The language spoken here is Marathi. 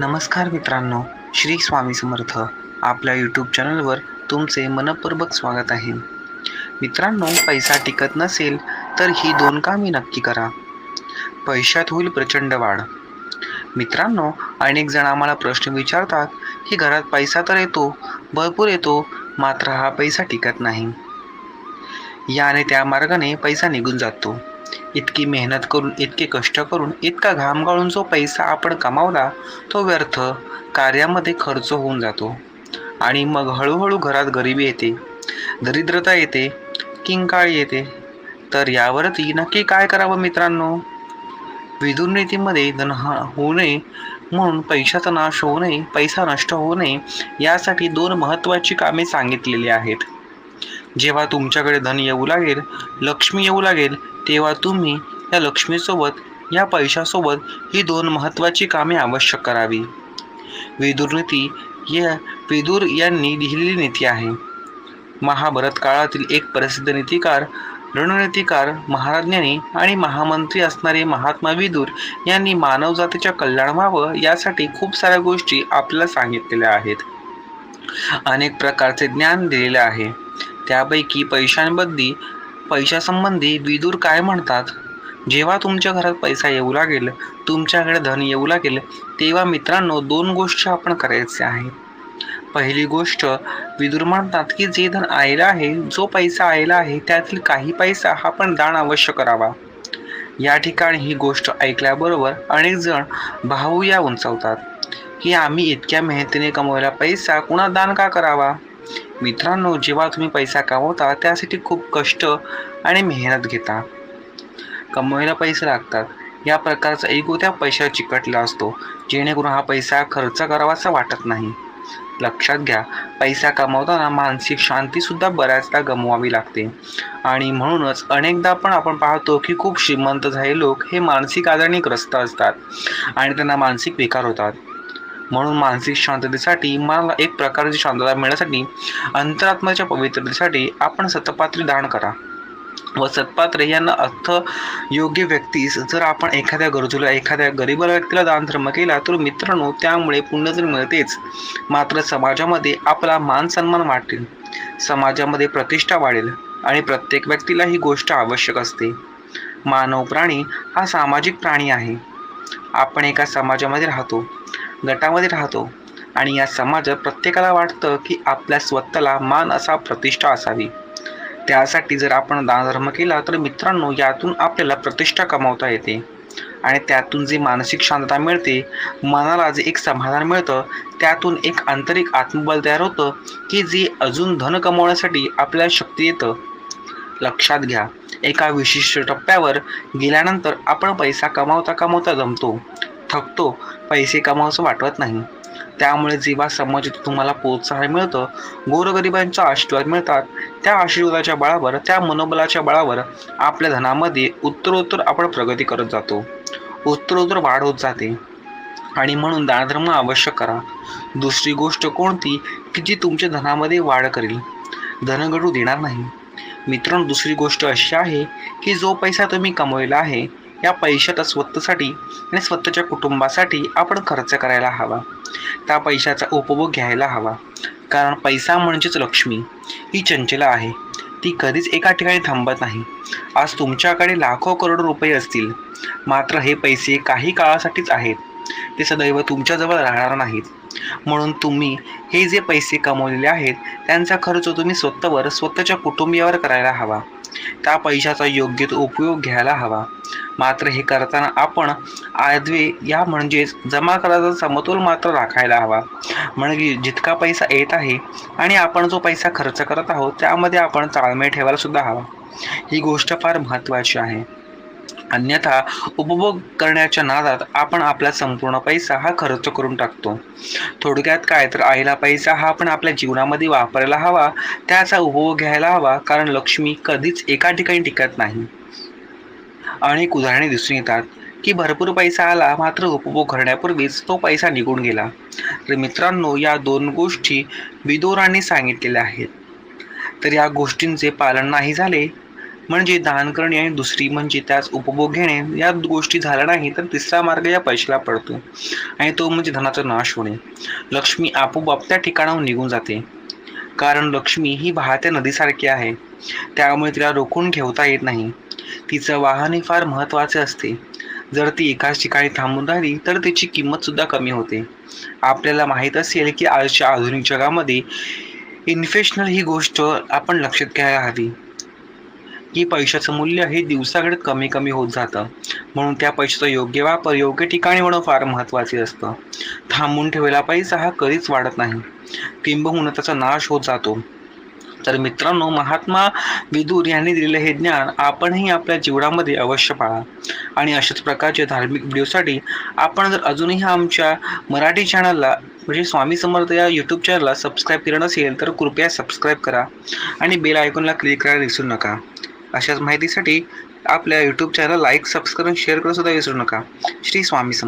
नमस्कार मित्रांनो श्री स्वामी समर्थ आपल्या यूट्यूब चॅनलवर तुमचे मनपूर्वक स्वागत आहे. मित्रांनो पैसा टिकत नसेल तर ही दोन कामे नक्की करा. पैशात होईल प्रचंड वाढ. मित्रांनो अनेक जण आम्हाला प्रश्न विचारतात की घरात पैसा तर येतो भरपूर येतो मात्र हा पैसा टिकत नाही. याने त्या मार्गाने पैसा निघून जातो. इतकी मेहनत करून इतके कष्ट करून इतका घाम गाळून जो पैसा आपण कमावला तो व्यर्थ कार्यामध्ये खर्च होऊन जातो. आणि मग हळूहळू घरात गरिबी येते दरिद्रता येते किंकाळी येते. तर यावरती नक्की काय करावं मित्रांनो? विदुर्नीतीमध्ये धन हा- होऊ नये म्हणून पैशाचा नाश होऊ नये पैसा नष्ट होऊ नये यासाठी दोन महत्त्वाची कामे सांगितलेली आहेत. जेव्हा तुमच्याकडे धन येऊ लागेल लक्ष्मी येऊ लागेल तेव्हा तुम्ही या लक्ष्मीसोबत या पैशासोबत ही दोन महत्त्वाची कामे आवश्यक करावी. विदुर नीती या विदुर यांनी लिहिलेली नीती आहे. महाभारत काळातील एक प्रसिद्ध नीतिकार रणनीतिकार महाराज्ञानी आणि महामंत्री असणारे महात्मा विदुर यांनी मानवजातीच्या कल्याण व्हावं यासाठी खूप साऱ्या गोष्टी आपल्याला सांगितलेल्या आहेत. अनेक प्रकारचे ज्ञान दिलेले आहे. त्यापैकी पैशांबद्दल पैशासंबंधी विदूर काय म्हणतात? जेव्हा तुमच्या घरात पैसा येऊ लागेल तुमच्याकडे धन येऊ लागेल तेव्हा मित्रांनो दोन गोष्टी आपण करायचे आहे. पहिली गोष्ट विदूर म्हणतात की जे धन आलेलं आहे जो पैसा आलेला आहे त्यातील काही पैसा हा पण दान अवश्य करावा. या ठिकाणी ही गोष्ट ऐकल्याबरोबर अनेक जण भावूया उंचावतात की आम्ही इतक्या मेहनतीने कमवलेला पैसा कुणा दान का करावा? मित्रांनो जेव्हा तुम्ही पैसा कमवता त्यासाठी खूप कष्ट आणि मेहनत घेता. कमवायला पैसे लागतात. या प्रकारचा इगो त्या पैशाला चिकटला असतो. जेणेकरून हा पैसा खर्च करावासा वाटत नाही. लक्षात घ्या पैसा कमवताना मानसिक शांतीसुद्धा बऱ्याचदा गमवावी लागते. आणि म्हणूनच अनेकदा पण आपण पाहतो की खूप श्रीमंत झाले लोक हे मानसिक आजाराने ग्रस्त असतात आणि त्यांना मानसिक विकार होतात. म्हणून मानसिक शांततेसाठी मनाला एक प्रकारची शांतता मिळण्यासाठी अंतरात्माच्या पवित्रतेसाठी आपण सतपात्री दान करा. व सतपात्र यांना अर्थ योग्य व्यक्तीस जर आपण एखाद्या गरजूला एखाद्या गरीबाला व्यक्तीला दान धर्म केला तर मित्रांनो त्यामुळे पुण्य तर मिळतेच. मात्र समाजामध्ये आपला मान सन्मान वाटेल समाजामध्ये प्रतिष्ठा वाढेल आणि प्रत्येक व्यक्तीला ही गोष्ट आवश्यक असते. मानव प्राणी हा सामाजिक प्राणी आहे. आपण एका समाजामध्ये राहतो. गटामध्ये राहतो. आणि या समाजात प्रत्येकाला वाटतं की आपल्या स्वतःला मान असा प्रतिष्ठा असावी. त्यासाठी जर आपण दानधर्म केला तर मित्रांनो यातून आपल्याला प्रतिष्ठा कमावता येते. आणि त्यातून जी मानसिक शांतता मिळते मनाला जे एक समाधान मिळतं त्यातून एक आंतरिक आत्मबल तयार होतं की जी अजून धन कमवण्यासाठी आपल्याला शक्ती येतं लक्षात घ्या एका विशिष्ट टप्प्यावर गेल्यानंतर आपण पैसा कमावता कमावता जमतो. थकतो पैसे कमावसं वाटवत नाही. त्यामुळे जेव्हा समाजात तुम्हाला प्रोत्साहन मिळतं गोरगरिबांचा आशीर्वाद मिळतात. त्या आशीर्वादाच्या बळावर त्या मनोबलाच्या बळावर आपल्या धनामध्ये उत्तरोत्तर आपण प्रगती करत जातो. उत्तरोत्तर वाढ होत जाते. आणि म्हणून दानधर्म आवश्यक करा. दुसरी गोष्ट कोणती? की जी तुमच्या धनामध्ये वाढ करेल. धनगडू देणार नाही. मित्रांनो दुसरी गोष्ट अशी आहे की जो पैसा तुम्ही कमवलेला आहे या पैशाचा स्वतःसाठी आणि स्वतःच्या कुटुंबासाठी आपण खर्च करायला हवा. त्या पैशाचा उपभोग घ्यायला हवा. कारण पैसा म्हणजेच लक्ष्मी. ही चंचला आहे. ती कधीच एका ठिकाणी थांबत नाही. आज तुमच्याकडे लाखो करोड रुपये असतील. मात्र हे पैसे काही काळासाठीच आहेत. ते सदैव तुमच्याजवळ राहणार नाहीत. म्हणून तुम्ही हे जे पैसे कमवलेले आहेत त्यांचा खर्च तुम्ही स्वतःवर स्वतःच्या कुटुंबियावर करायला हवा. त्या पैशाचा योग्य तो उपयोग घ्यायला हवा. मात्र हे करताना आपण आदवे या म्हणजेच जमा करायचा समतोल मात्र राखायला हवा. म्हणजे जितका पैसा येत आहे आणि आपण जो पैसा खर्च करत आहोत त्यामध्ये आपण ताळमेळ ठेवायला सुद्धा हवा. ही गोष्ट फार महत्त्वाची आहे. अन्यथा उपभोग करण्याच्या नादात आपण आपला संपूर्ण पैसा हा खर्च करून टाकतो. थोडक्यात काय तर आईला पैसा हा आपण आपल्या जीवनामध्ये वापरायला हवा त्याचा उपभोग घ्यायला हवा कारण लक्ष्मी कधीच एका ठिकाणी टिकत नाही. अनेक उदाहरणे दिसून येतात की भरपूर पैसा आला मात्र उपभोग करण्यापूर्वीच तो पैसा निघून गेला. तर मित्रांनो या दोन गोष्टी विदोरांनी सांगितलेल्या आहेत. तर या गोष्टींचे पालन नाही झाले म्हणजे दान करणे आणि दुसरी म्हणजे त्याच उपभोग घेणे या गोष्टी झाल्या नाही तर तिसरा मार्ग या पैशाला पडतो. आणि तो म्हणजे धनाचा नाश होणे. लक्ष्मी आपोआप त्या ठिकाणाहून निघून जाते. कारण लक्ष्मी ही वाहत्या नदीसारखी आहे. त्यामुळे तिला रोखून ठेवता येत नाही. तिचं वाहनही फार महत्त्वाचे असते. जर ती एकाच ठिकाणी थांबून राहिली तर तिची किंमत सुद्धा कमी होते. आपल्याला माहीत असेल की आजच्या आधुनिक जगामध्ये इन्फेशनल ही गोष्ट आपण लक्षात घ्यायला हवी. की पैशाचं मूल्य हे दिवसाकडे कमी कमी होत जातं. म्हणून त्या पैशाचा योग्य वापर योग्य ठिकाणी होणं फार महत्त्वाचे असतं. थांबून ठेवलेला पैसा हा कधीच वाढत नाही. किंबहुना त्याचा नाश होत जातो. तर मित्रांनो महात्मा विदूर यांनी दिलेले हे ज्ञान आपणही आपल्या जीवनामध्ये अवश्य पाळा. आणि अशाच प्रकारचे धार्मिक व्हिडिओसाठी आपण जर अजूनही आमच्या मराठी चॅनलला म्हणजे स्वामी समर्थ या यूट्यूब चॅनलला सबस्क्राईब केलं नसेल तर कृपया सबस्क्राईब करा. आणि बेल आयकॉनला क्लिक करायला विसरू नका. अशाच माहितीसाठी आपल्या YouTube channel like subscribe share करून सुद्धा विसरू नका. श्री स्वामी सम